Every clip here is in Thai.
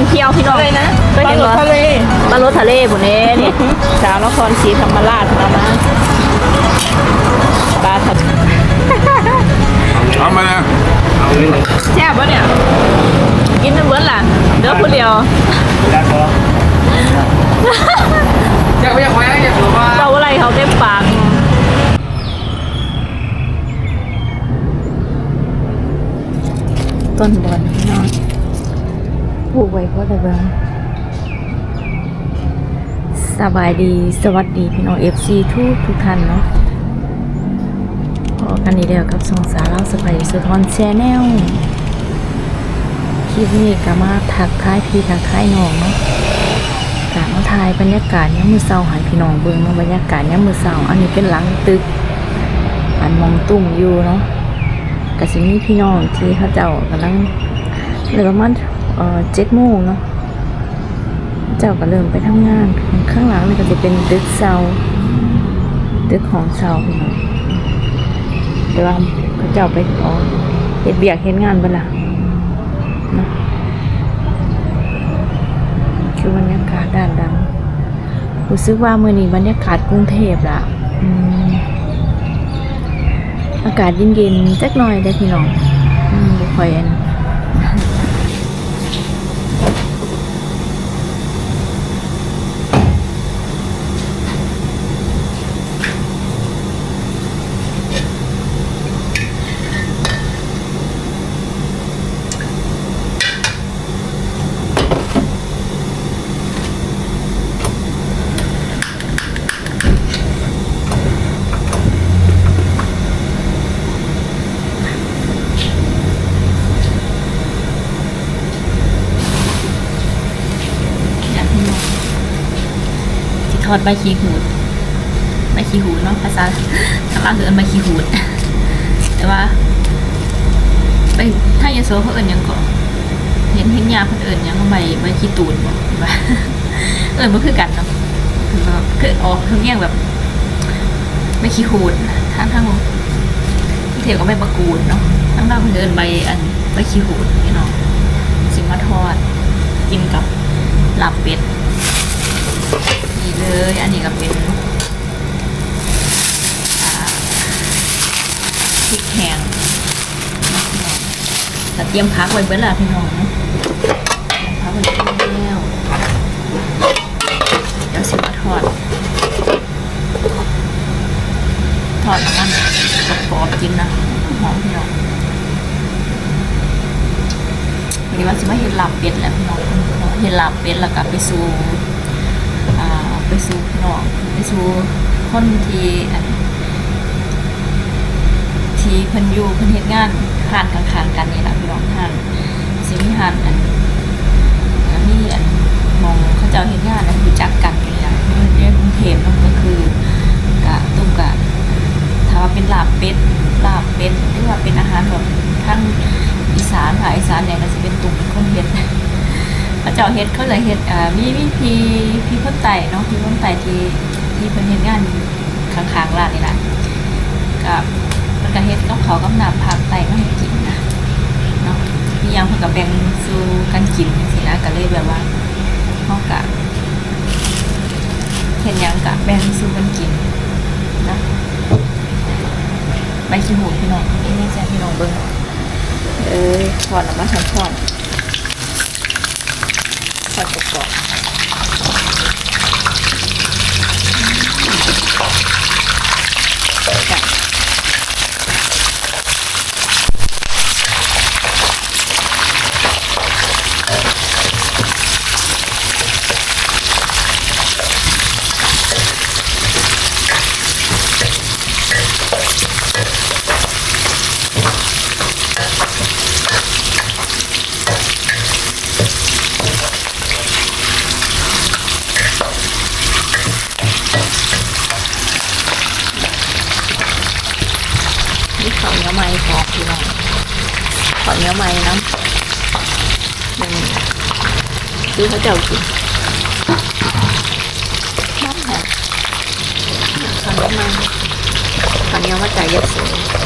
องเที่ยวพี่น้องอะไรนะเคยเห็นปลาหลบ่ดทะเลปลารสทะเลบุเน่นี่สาวนครศรีธรรมราชเอามาปลาทะเอามาเลยแซ่บปะเนี่ยกินน้ำเบิร์ดล่ะเดี๋ยวคนเดียวอยากไปอยากไปอยากรู้ว่าเราอะไรเขาเต็มปากต้นบอลพี่น้อง ปลูกไว้เพราะอะไรบ้างสบายดีสวัสดีพี่น้องเอฟซีทุกทุกท่านเนาะพอกันนี้เดียวกับสองสาวเราสบายสุทอนแชนแนลคลิปนี้ก็มาทักทายพี่ทักทายน้องเนาะกามาถ่ายบรรยากาศยามมือเศร้าหายพี่น้องเบิ่งเนาะบรรยากาศยามมือเศร้าอันนี้เป็นหลังตึก อันมองตุ่มอยู่เนาะก็สิมีพี่น้องที่เขาเจ้ากำลังเหลือมาณ เออเจ็ดโมงเนาะเจ้าก็เริ่มไปทำงาน ข้างหลังนี่ก็จะเป็นตึกเซาตึกของเซาพี่น้องเดี๋ยวเขาเจ้าไปอ๋อเฮ็ดเบียกเฮ็ดงานเบ่ล่ะเนาะคือบรรยากาศด้านหลังรู้สึกว่าเมื่อนี้บรรยากาศกรุงเทพละอากาศเย็นๆจักหน่อยได้พี่น้องอืมบ่ค่อยอัน อดใบขี้หูดใบขี้หูดเนาะภาษาทางล่างคืออันใบขี้หูด แต่ว่าใบถ้ายาโซเขาเอิ้นยังก็เห็นเห็นยาเพิ่นเอิ้นยังว่าใบใบขี้ตูนบ่ว่าเอิ้นบ่คือกันเนาะคือออกทางเนียงแบบใบขี้หูดทางทางที่เทียกับใบมะกรูดเนาะทางล่างเพิ่นเอิ้นใบอันใบขี้หูดพี่น้องสิมาทอดกินกับลาบเป็ด นี่เลย อันนี้ก็เป็นพริกแห้งแต่เตรียมพักไว้เบิดและพี่น้องเนาะเตรียมพักไว้แล้วเดี๋ยวสิมาทอด ทอดน้ำมันกรอบๆกินนะหอมพี่น้องวันนี้ว่าสิมาเห็นลาบเป็ดแหละพี่น้องเห็นลาบเป็ดแล้วก็ไปสู่ ไปสู่นองไปสู่คนที่อันที่เพิ่นอยู่เพิ่นเฮ็ดงานห่านข้างๆกันนี่แหละพี่น้องห่านสิมีห่านอันอันนี้อันมองเขาเจ้าเฮ็ดงานอันรู้จักกันอยู่แล้วเรียกกรุงเทพเนาะก็คือกะตุ้มกะถ้าว่าเป็นลาบเป็ดลาบเป็ดหรือว่าเป็นอาหารแบบทั้งอีสานภาคอีสานเนี่ยก็จะเป็นตุ่มเป็นคนเฮ็ด พระเจ้าเฮ็ดเขาเลยเฮ็ดอ่ามีมีพีพีคนไต่เนาะพีคนไต่ที่ที่เพิ่นเฮ็ดงานข้างๆร้านนี่แหละกับมันก็เฮ็ดกับเขากับน้ำภาคไต่มาให้กินนะเนาะมีหยังเพิ่นก็แบ่งสู่กันกินจังซี่นะก็เลยแบบว่าเฮาก็เฮ็ดหยังก็แบ่งสู่กันกินนะใบขี้หูพี่น้องนี่แจ้พี่น้องเบิ่งเอ้ยถอดออกมาทั้งถอดถอด กรอบๆจ้ะนี่ข้าวเหนียวไหม้กรอบพี่น้องข้าวเหนียวไหม้น้ำหนึ่ง ซื้อเขาเจ้ากินบ้านแบบขนมมันขนมมาจากยะโสมี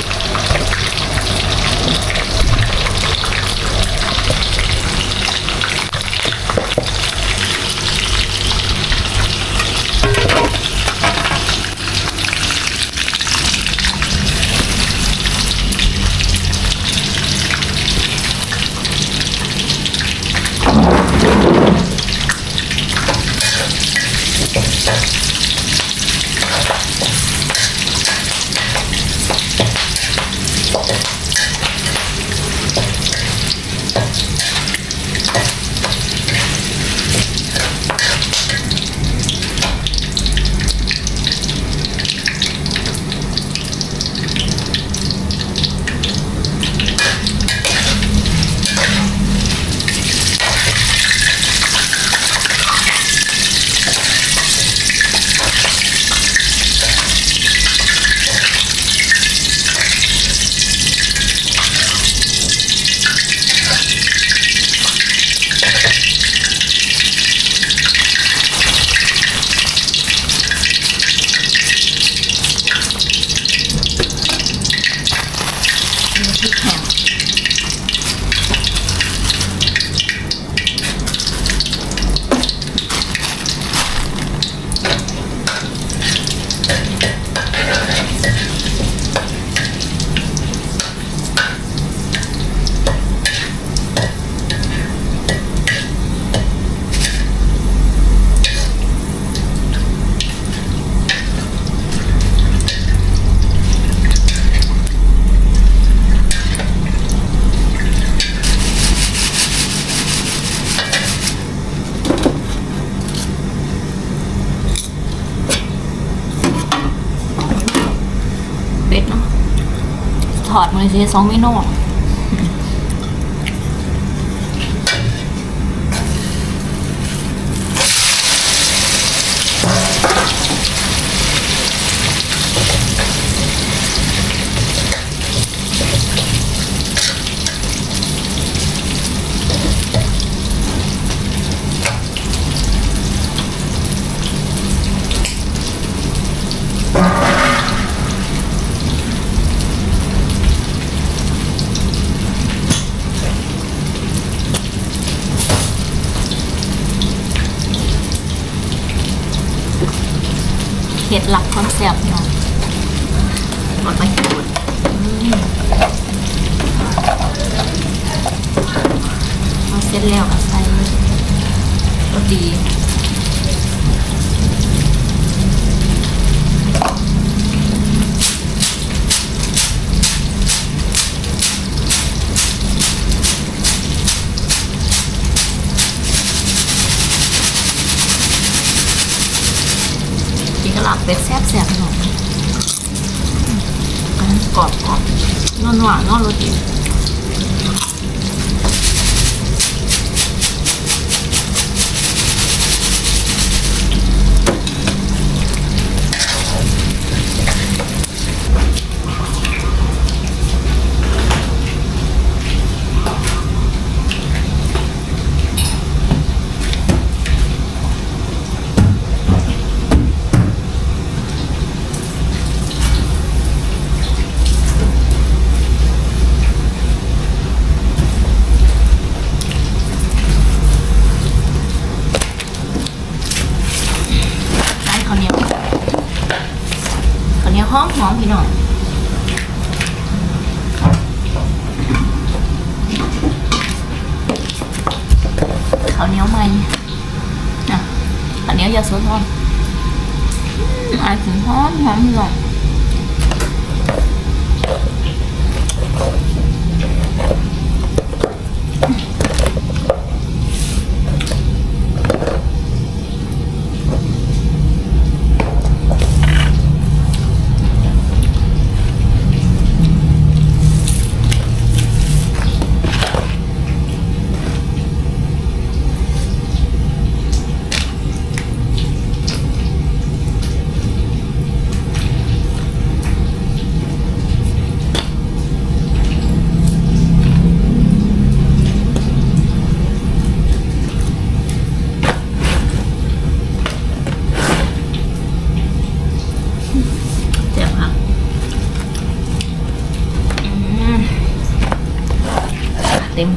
ถอดมาเลยสิสองเมนูเห็ดหลัก ความแซ่บเนาะหมดไปหมดเอาเสร็จแล้วก็ใส่โรตีกินกระหล่ำเป็ดแซ่บแซ่บๆเนาะอันนั้นกรอบกรอบ นวลหวานนวลโรตีใส่ข้าวเหนียวข้าวเหนียวหอมหอมพี่น้องข้าวเหนียวใหม่นะข้าวเหนียวยาสูบหอมอืมอายถึง หอมหอมหลง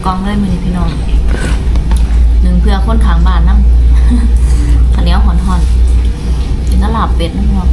กล่องเลยมือนี้พี่น้องหนึ่งเพื่อคนขางบ้านนั่งข้าวเหนียวหอนหอนๆกินน้ำลาบเป็ดนะพี่น้อง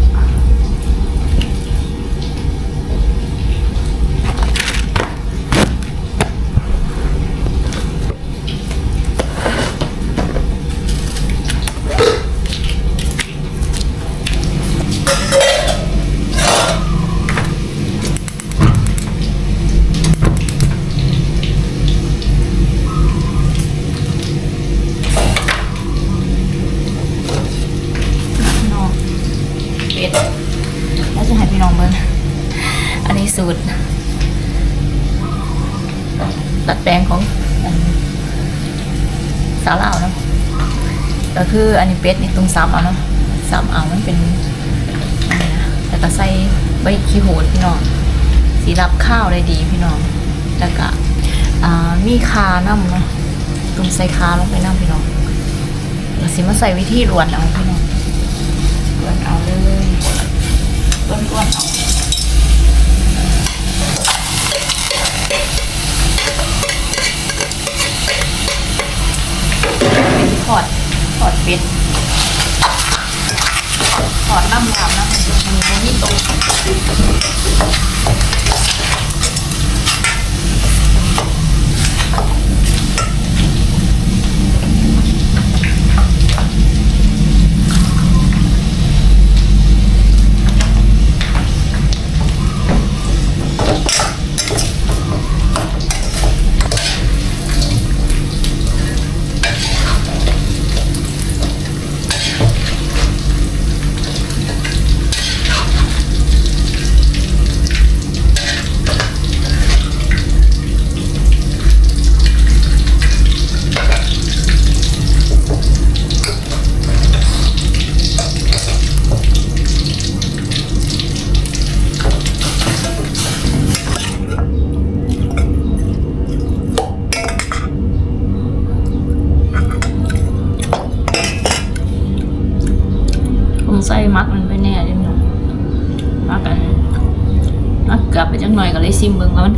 ตัดแปลงของสาลาวนะก็คืออันนี้เป็ดนี่ตรงซ้ำเอาเนาะซ้ำเอามันเป็นอันนี้นะแล้วก็ใส่ใบขี้โหดพี่น้องสีรับข้าวได้ดีพี่น้องแล้วก็อ่ามีคาน้ำเนาะตรงใส่คาลงไปน้ำพี่น้องแล้วสิมาใส่วิธีรวนเอาพี่น้องกวนเอาเลยกวนกวนเอาเป็นทอดทอด เป็ดถอดน้ำลามนะมันมันมีโต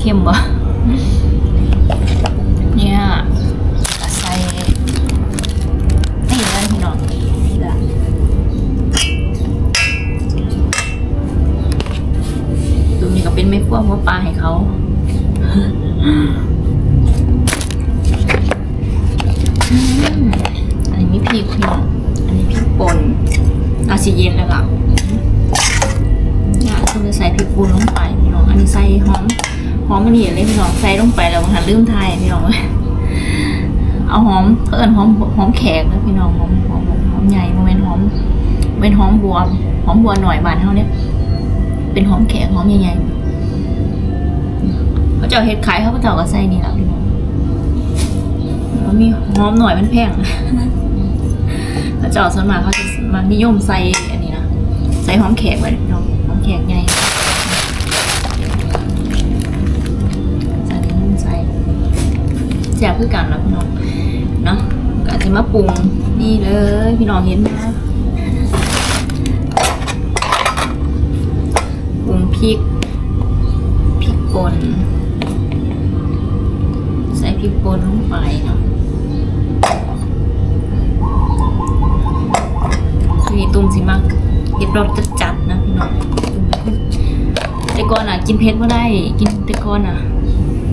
เบิ่งว่ามันเค็มบ่เนี่ยใส่นี่เลยพี่น้องนี่ละตัวนี้ก็เป็นไม่พวกว่าปลาให้เขาอันนี้มีพริกพี่น้องอันนี้พริกป่นอาซิเย็นแล้วล่ะเนี่ยคือจะใส่พริกป่นลงไปพี่น้องอันนี้ใส่หอม หอมมันนี่เลยพี่น้องใส่ลงไปแล้วมันหันลืมไทยพี่น้องเอาหอมเพิ่นหอมหอมแขกนะพี่น้องหอมหอมหอมใหญ่โมเมนหอมเป็นหอมบัวหอมบัวหน่อยบานเท่านี้เป็นหอมแขกหอมใหญ่ๆเขาเจ้าเฮ็ดขายเขาก็เจ้าก็ใส่นี่แหละพี่น้องแล้วมีหอมหน่อยมันแพงเขาเจ้าส่วนมากเขาจะมานิยมใส่อันนี้นะใส่หอมแขกไว้พี่น้องหอมแขกใหญ่ แซ่บคือกันแล้วพี่น้องเนาะก็จะมาปรุงนี่เลยพี่น้องเห็นไหมปรุงพริกพริกป่นใส่พริกป่นลงไปเนาะทีนี้ตุ้มสิมักเห็ดรสจัดๆนะพี่น้องแต่ก่อนอะ กินเผ็ดไม่ได้ กินแต่ก่อนอะ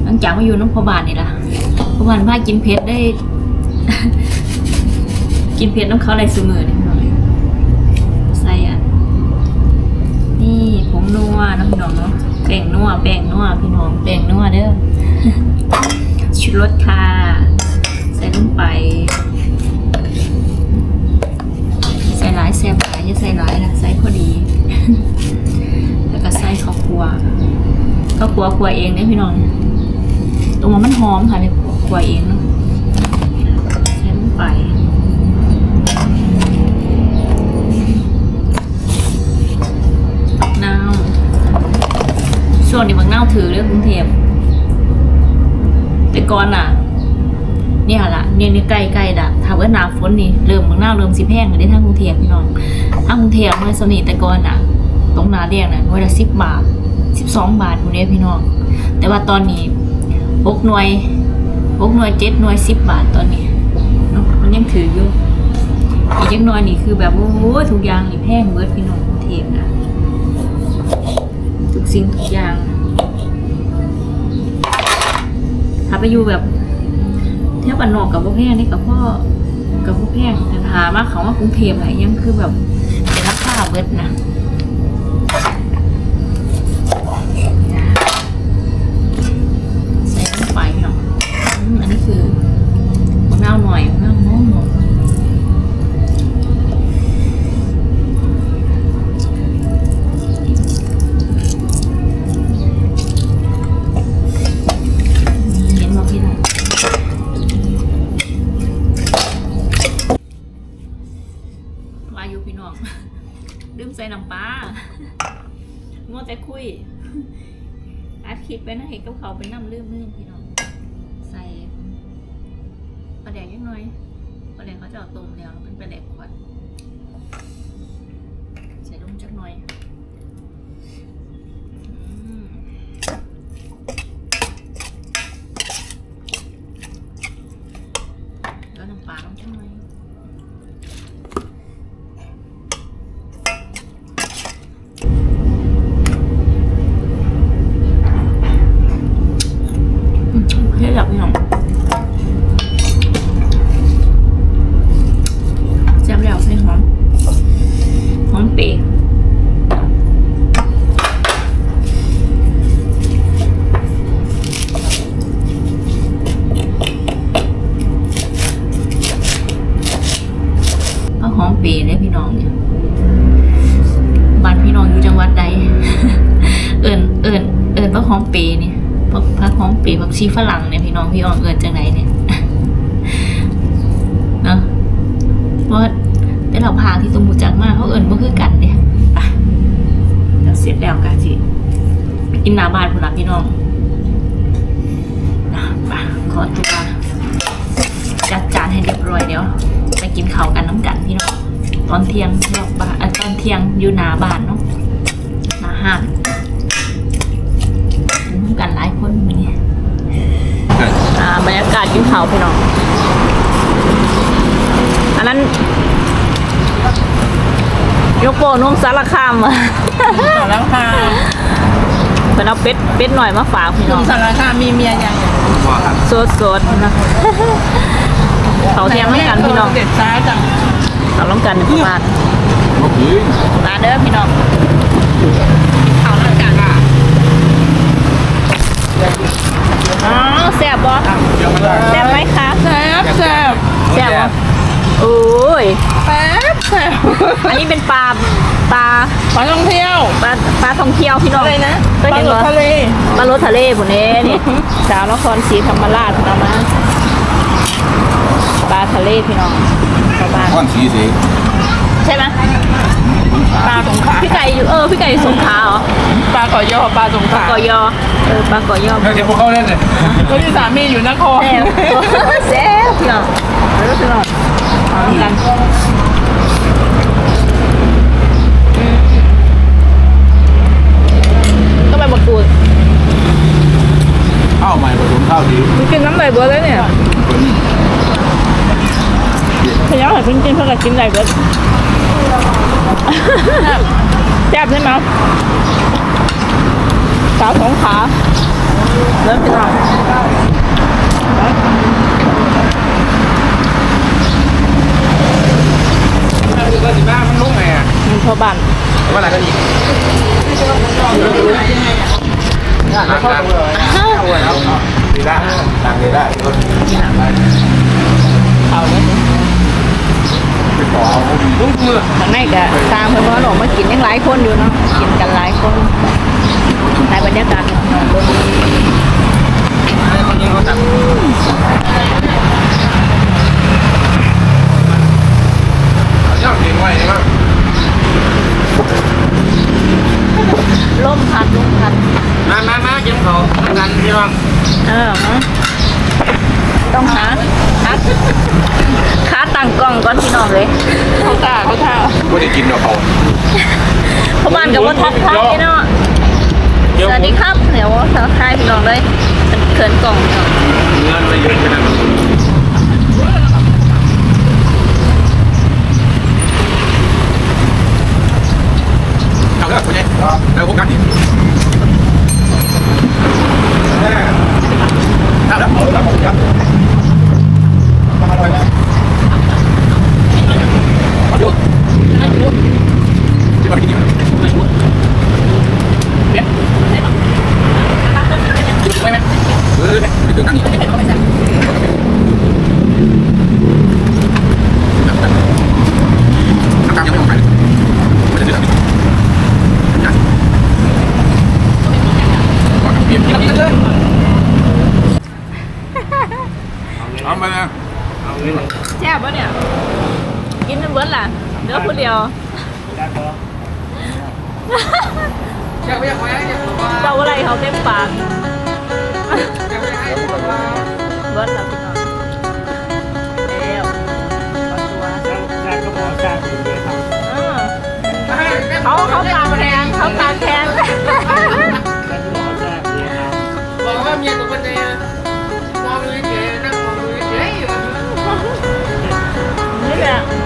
หลังจากมาอยู่น้องพอบานนี่ล่ะ ราะวันพากินเผ็ดได้ กินเผ็ดน้ำเขาอะไรเสมอนี่น้องใส่อะ นี่ผงนัวน้ำพี่น้องเนาะแป้งนัวแป้งนัวพี่น้องแป้งนัวเด้อชุดรสค่ะใส่ลงไป ใส่หลายแซ่บหลายอย่าใส่หลายนะใส่พอดีแล้วก็ใส่ข้าวคั่วข้าวคั่วคั่วเองเนี่ยพี่น้องตรงว่ามันหอมค่ะเนี่ย ว่าเองเนาะใช้ลงไปนาวช่วงนี้บางนาวถือเรื่องกรุงเทพแต่ก่อนน่ะ เนี่ยละเนี่ยนี่ใกล้ๆด่ะถ้าว่าหนาฝนนี่เริ่มบางนาวเริ่มสิแพงเลยได้ทางกรุงเทพพี่น้องทางกรุงเทพเมื่อสนิทแต่ก่อนน่ะ ตรงนาเรียงน่ะหน่วยละสิบบาทสิบสองบาทหมดเลยพี่น้อง แต่ว่าตอนนี้หกหน่วย กหน่วยเจ็ดหน่วยสิบบาทตอนนี้เนาะมันยังถืออยู่อีกจังน่อยนี่คือแบบโอ้โหทุกอย่างนี่แพงเบิดพี่น้องกรุงเทพนะทุกสิ่งทุกอย่าง ถ้าไปอยู่แบบเทียบ้านนอกกับพวกแพงนี่กับพ่อกับพวกแพงแต่ถามว่าเขาว่ากรุงเทพอะไรยังคือแบบเป็นราคาเบิดนะ คุยอัดคลิปไปนะเห็นกับเขาวเป็นน้ำลืมลืมพี่น้องใส่ปลาแดกนิดหน่อยปลาแดกเขาจะเอาต้มแล้วมันเป็นปลาแดกขวดใส่ลงจักหน่อย ชีฝรั่งเนี่ยพี่น้องพี่อองเอิญจังไหนเนี่ยเนาะเพราะแต่เราพาที่สมบูจักมากเขาเอิญว่าคือกันเนี่ยไปเดี๋ยวเสร็จแล้วกะสิไปกินนาบานพุ่นละพี่น้องนะไปขอตัวจัดจานให้เรียบร้อยเดี๋ยวไปกินข้าวกันน้ำกันพี่น้องตอนเที่ยงเที่ยวบ้านตอนเที่ยงอยู่หนาบ้านเนาะหนาห้างน้ำกันหลายคนมี บรรยากาศกินข้าวพี่น้องอันนั้น ยกโปนุ่มสารคามอะแล้วค่ะเป็นเอาเป็ดเป็ดหน่อยมาฝากพี่คุน้อณงสารคามมีเมียยังสดสดๆนะเขาเทียงไม่กันพี่น้องเด็ดซ้ายจังเขาล้องกันในบ้านโอเคมาเด้อพี่น้องเขาล้องกันอ๋ อแซ่บบ่แซ่บไหมคะแซ่บแซ่บแซ่บบ่โอ้ยแซ่บแซ่บอันนี้เป็นปลาปลาขอท่องเที่ยวปลาปลาท่องเที่ยวพี่น้องอะไรนะเคยปลาเห็นหลดบ่ทะเลมารถทะเลผู้นี้นี่สาวนครศรีธรรมราชนะมาปลาทะเลพี่น้องชาวบ้านก้อนสีสีใช่ไหมปลาสงขลาพี่ไก่อยู่เออพี่ไก่อยู่สงขลาเหรอปลาก่อยอปลาสงขปลาลากอยอ เออปลากอยอเดี๋ยวพวกเขาเล่นเลยตัวที่สามีอยู่นครแซ่บแซ่บพี่น้องแล้วก็พี่น้องเอาด้วยกันอืมก็ไปบักกูดข้าวใหม่ผสมข้าวดีมันกินน้ำไหลเบิร์ดแล้วเนี่ยพยายามให้กินกินเพื่อกินไหลเบิร์ดแซ่บใช่ไหมสาวสองขา เริ่มพี่น้องก็สิบ้ามันลุ่มไงอะมีพ่อบ้านว่าอะไรก็อีกแล้วก็ดีได้ต่างดีได้เอาเลยไปขอเอาลูกมือทางในก็ตามเพื่อนๆออกมากินยังหลายคนอยู่เนาะกินกันหลายคนในบรรยากาศเน้องบน คนยิงเขาจับย่างเองไว้ใช่ไหมล่มพัดลมพัด มามามากินเขากันพี่น้องเออมาต้องหาหาขาตั้งกล้องก่อนพี่น้องเลยเขาตาเขาท่าไม่ได้กินกับเขาพ่อบ้านกับว่าทักทายเนาะสวัสดีครับเดี๋ยวทักทายพี่น้องเลยเป็น เขินกล่องเนาะ เอาไปเลยแซ่บปะเนี่ย กินเป็นเบิร์ดล่ะเนื้อคนเดียวเดาอะไรเขาเต็มปากเบิร์ดล่ะเขาเขาตามแทนเขาตามแทน บอกว่าเมียตัวคนเดียวมองเลย 对